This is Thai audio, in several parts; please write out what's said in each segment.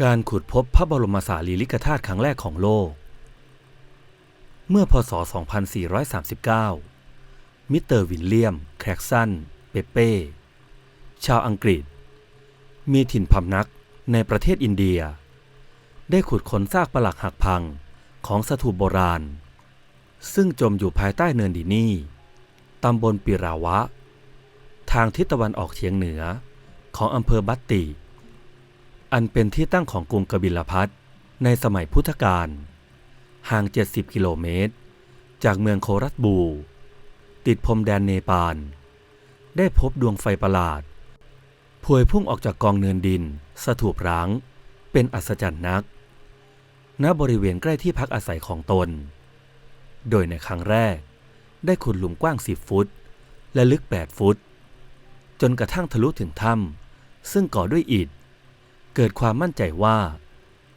การขุดพบพระบรมสารีริกธาตุครั้งแรกของโลก เมื่อพศ 2439 มิสเตอร์วิลเลียม แคร็กซัน เปเป้ ชาวอังกฤษ มีถิ่นพำนักในประเทศอินเดีย ได้ขุดค้นซากปรักหักพังของสถูปโบราณ ซึ่งจมอยู่ภายใต้เนินดินีตำบลปิราวะ ทางทิศตะวันออกเฉียงเหนือของอำเภอบัตติ อันเป็นที่ตั้งของกรุงกบิลพัทในสมัยพุทธกาลห่าง 70 กิโลเมตร จากเมืองโครัตบู ติดพรมแดนเนปาล ได้พบดวงไฟประหลาดพวยพุ่งออกจากกองเนินดิน สถูปร้าง เป็นอัศจรรย์นัก ณบริเวณใกล้ที่พักอาศัยของตน โดยในครั้งแรก ได้ขุดหลุมกว้าง 10 ฟุต และลึก 8 ฟุต จนกระทั่งทะลุถึงถ้ำซึ่งก่อด้วยอิฐ เกิดความมั่นใจว่า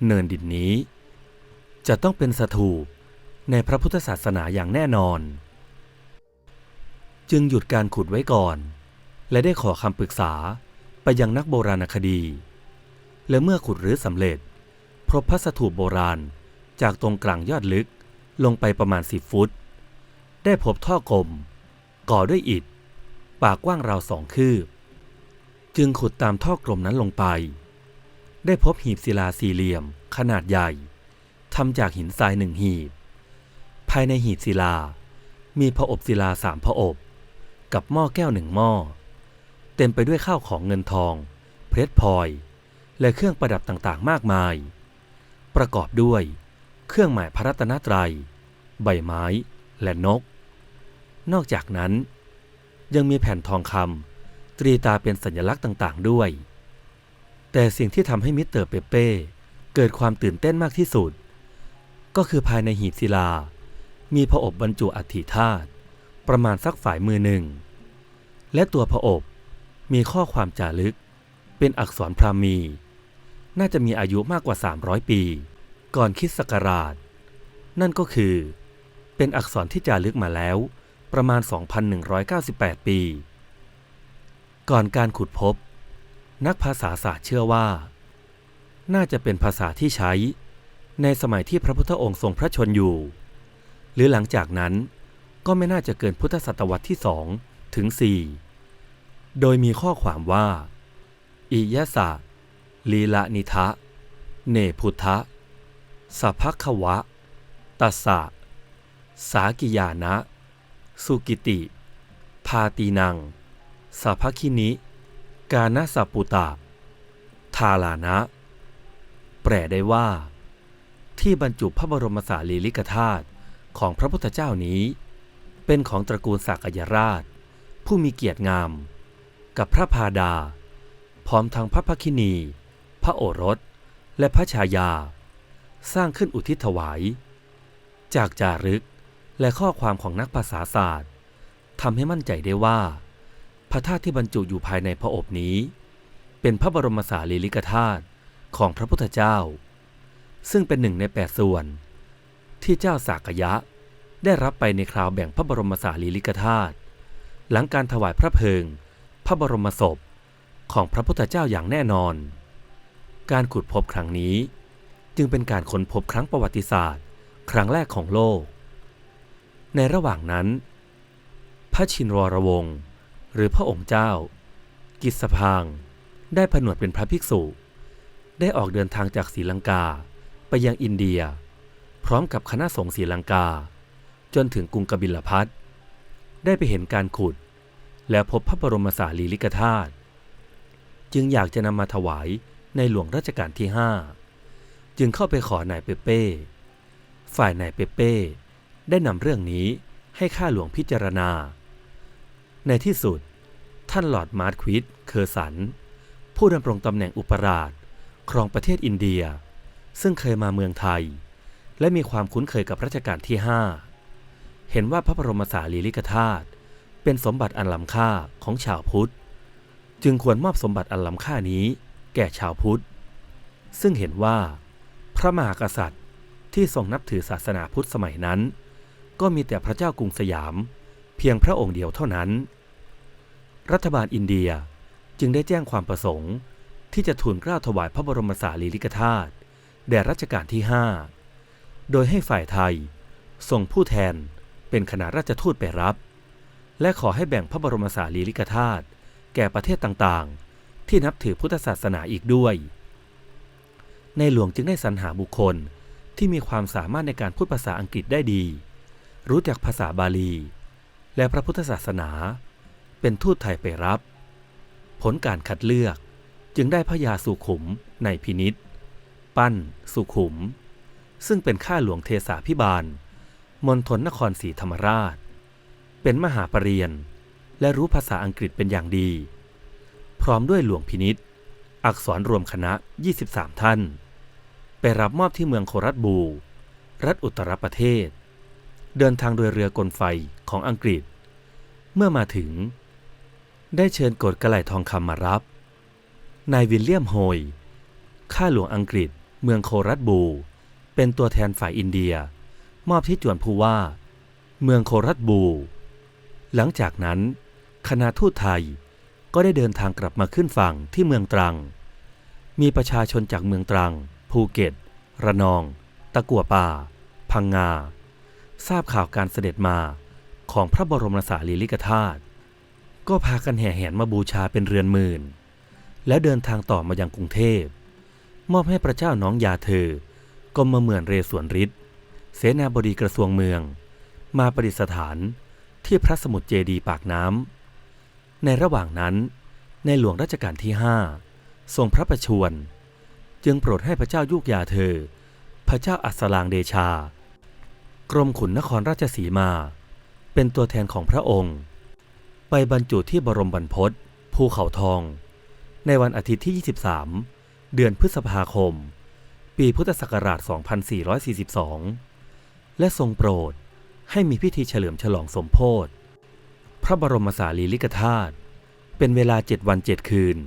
เนินดินนี้ จะต้องเป็นสถูปในพระพุทธศาสนาอย่างแน่นอน จึงหยุดการขุดไว้ก่อน และได้ขอคำปรึกษาไปยังนักโบราณคดี และเมื่อขุดรื้อสำเร็จพบพระสถูปโบราณจากตรงกลางยอดลึกลงไปประมาณ10ฟุต ได้พบท่อกลม ก่อด้วยอิฐ ปากกว้างราวสองคืบ จึงขุดตามท่อกลมนั้นลงไป ได้พบหีบศิลาสี่เหลี่ยม ขนาดใหญ่ทำจากหินทรายหนึ่งหีบ ภายในหีบศิลา มีพระอบศิลาสามพระอบ กับหม้อแก้วหนึ่งหม้อ เต็มไปด้วยข้าวของเงินทอง เพชรพลอย และเครื่องประดับต่างๆ มากมาย ประกอบด้วย เครื่องหมายพระรัตนตรัย ใบไม้ และนก นอกจากนั้น ยังมีแผ่นทองคำตรีตาเป็นสัญลักษณ์ต่างๆ ด้วย แต่สิ่งที่ทำให้มิสเตอร์เปเป้เกิดความตื่นเต้นมากที่สุด ก็คือภายในหีบศิลา มีพระอบบรรจุอัฐิธาตุประมาณสักฝ่ายมือหนึ่ง และตัวพระอบมีข้อความจารึก เป็นอักษรพราหมี น่าจะมีอายุมากกว่า 300 ปี ก่อนคิดศักราช นั่นก็คือ เป็นอักษรที่จารึกมาแล้ว ประมาณ 2,198 ปี ก่อนการขุดพบ นักภาษาศาสตร์เชื่อว่า น่าจะเป็นภาษาที่ใช้ ในสมัยที่พระพุทธองค์ทรงพระชนอยู่ หรือหลังจากนั้นก็ไม่น่าจะเกินพุทธศตวรรษที่สองถึงสี่โดยมีข้อความว่าอิยะสะลีละนิทะ เนพุทธะสัพพควะ ตัสสะ สากิยานะ สุกิติ พาตีนังสัพพคินิ กานาสัปปุตะทาลานะ แปลได้ว่า ที่บรรจุพระบรมสารีริกธาตุของพระพุทธเจ้านี้ เป็นของตระกูลสักยราช ผู้มีเกียรติงาม กับพระพาดา พร้อมทั้งพระพคินี พระโอรส และพระชายา สร้างขึ้นอุทิศถวาย จากจารึกและข้อความของนักภาษาศาสตร์ทำให้มั่นใจได้ว่า พระธาตุที่บรรจุอยู่ภายในพระอบนี้ เป็นพระบรมสารีริกธาตุของพระพุทธเจ้า ซึ่งเป็นหนึ่งในแปดส่วน ที่เจ้าสากยะได้รับไปในคราวแบ่งพระบรมสารีริกธาตุหลังการถวายพระเพลิง พระบรมศพของพระพุทธเจ้าอย่างแน่นอน การขุดพบครั้งนี้ จึงเป็นการค้นพบครั้งประวัติศาสตร์ ครั้งแรกของโลก ในระหว่างนั้น พระชินวรวงศ์ หรือพระองค์เจ้า กิสพาง ได้ผนวดเป็นพระภิกษุ ได้ออกเดินทางจากศรีลังกาไปยังอินเดีย พร้อมกับคณะสงฆ์ศรีลังกา จนถึงกรุงกบิลพัทได้ไปเห็นการขุด แล้วพบพระบรมสารีริกธาตุจึงอยากจะนำมาถวายในหลวงรัชกาลที่ห้าจึงเข้าไปขอนายเปเป้ ฝ่ายนายเปเป้ ได้นำเรื่องนี้ให้ข้าหลวงพิจารณา ในที่สุด ท่านหลอดมาร์ควิดเคอร์สัน ผู้ดำรงตำแหน่งอุปราชครองประเทศอินเดีย ซึ่งเคยมาเมืองไทย และมีความคุ้นเคยกับรัชกาลที่ห้าเห็นว่าพระบรมสารีริกธาตุเป็นสมบัติอันล้ำค่าของชาวพุทธ จึงควรมอบสมบัติอันล้ำค่านี้แก่ชาวพุทธ ซึ่งเห็นว่าพระมหากษัตริย์ที่ทรงนับถือศาสนาพุทธสมัยนั้น ก็มีแต่พระเจ้ากรุงสยาม เพียงพระองค์เดียวเท่านั้น รัฐบาลอินเดียจึงได้แจ้งความประสงค์ ที่จะทูลเกล้าถวายพระบรมสารีริกธาตุแด่รัชกาลที่ 5 โดยให้ฝ่ายไทย ส่งผู้แทนเป็นคณะราชทูตไปรับ และขอให้แบ่งพระบรมสารีริกธาตุแก่ประเทศต่างๆ ที่นับถือพุทธศาสนาอีกด้วย ในหลวงจึงได้สรรหาบุคคลที่มีความสามารถในการพูดภาษาอังกฤษได้ดี รู้จักภาษาบาลี และพระพุทธศาสนา เป็นทูตไทยไปรับ ผลการคัดเลือกจึงได้พระยาสุขุมในพินิษปั้น สุขุม ซึ่งเป็นข้าหลวงเทสาพิบาลมณฑลนครศรีธรรมราช เป็นมหาปรริญญาและรู้ภาษาอังกฤษเป็นอย่างดี พร้อมด้วยหลวงพินิษอักษรรวมคณะ 23 ท่าน ไปรับมอบที่เมืองโครัตบู รัฐอุตรประเทศ เดินทางโดยเรือกลไฟของอังกฤษ เมื่อมาถึง ได้เชิญกดกระไหล่ทองคำมารับ นายวิลเลียมโฮย ข้าหลวงอังกฤษ เมืองโครัตบู เป็นตัวแทนฝ่ายอินเดีย มอบที่จวนผู้ว่า เมืองโครัตบู หลังจากนั้น คณะทูตไทยก็ได้เดินทางกลับมาขึ้นฝั่งที่เมืองตรัง มีประชาชนจากเมืองตรัง ภูเก็ต ระนอง ตะกัวป่า พังงา ทราบข่าวการเสด็จมาของพระบรมสารีริกธาตุ ก็พากันแห่แหนมาบูชาเป็นเรือนหมื่น แล้วเดินทางต่อมายังกรุงเทพ มอบให้พระเจ้าน้องยาเธอกรมเหมือนเรศวนฤทธิ์เสนาบดีกระทรวงเมือง มาประดิษฐานที่พระสมุทรเจดีปากน้ำในระหว่างนั้นในหลวงรัชกาลที่ห้าทรงพระประชวรจึงโปรดให้พระเจ้ายุกยาเธอ พระเจ้าอัสลางเดชา กรมขุนนครราชสีมา เป็นตัวแทนของพระองค์ ไปบรรจุที่บรมบรรพตภูเขาทอง ในวันอาทิตย์ที่ 23 เดือนพฤษภาคม ปีพุทธศักราช 2442 และทรงโปรดให้มีพิธีเฉลิมฉลองสมโพธิพระบรมสารีริกธาตุเป็นเวลาเจ็ดวันเจ็ดคืน